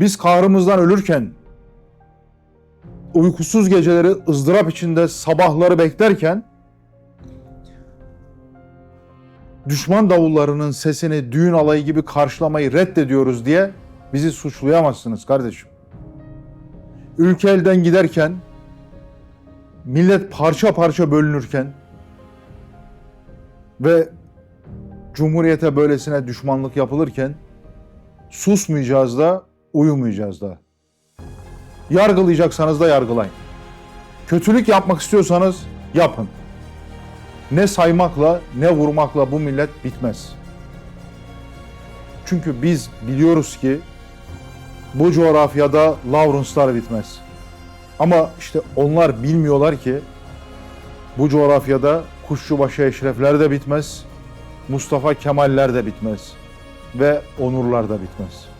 Biz kahrımızdan ölürken, uykusuz geceleri ızdırap içinde sabahları beklerken, düşman davullarının sesini düğün alayı gibi karşılamayı reddediyoruz diye bizi suçlayamazsınız kardeşim. Ülke elden giderken, millet parça parça bölünürken ve Cumhuriyete böylesine düşmanlık yapılırken susmayacağız da uyumayacağız da. Yargılayacaksanız da yargılayın. Kötülük yapmak istiyorsanız yapın. Ne saymakla ne vurmakla bu millet bitmez. Çünkü biz biliyoruz ki bu coğrafyada Lawrence'lar bitmez. Ama işte onlar bilmiyorlar ki bu coğrafyada Kuşçubaşı Eşrefler de bitmez, Mustafa Kemaller de bitmez ve Onurlar da bitmez.